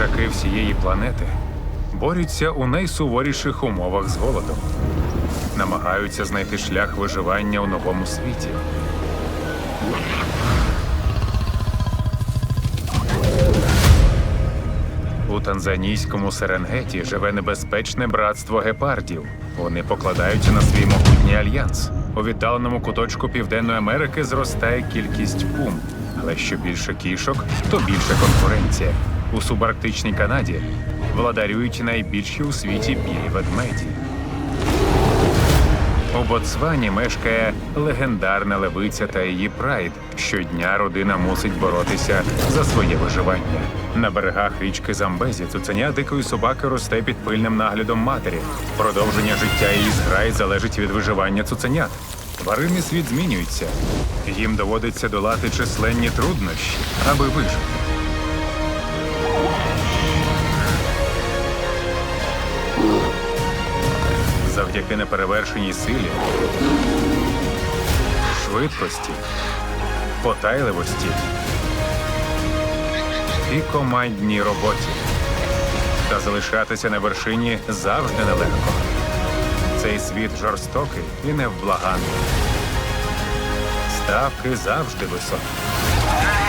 Хижаки всієї планети борються у найсуворіших умовах з голодом, намагаються знайти шлях виживання у новому світі. У танзанійському Серенгеті живе небезпечне братство гепардів. Вони покладаються на свій могутній альянс. У віддаленому куточку Південної Америки зростає кількість пум. Але що більше кішок, то більше конкуренція. У субарктичній Канаді владарюють найбільші у світі білі ведмеді. У Ботсвані мешкає легендарна левиця та її прайд. Щодня родина мусить боротися за своє виживання. На берегах річки Замбезі цуценя дикої собаки росте під пильним наглядом матері. Продовження життя її зграї залежить від виживання цуценят. Тваринний світ змінюється. Їм доводиться долати численні труднощі, аби вижити. Завдяки неперевершеній силі, швидкості, потайливості і командній роботі. Та залишатися на вершині завжди нелегко. Цей світ жорстокий і невблаганний. Ставки завжди високі.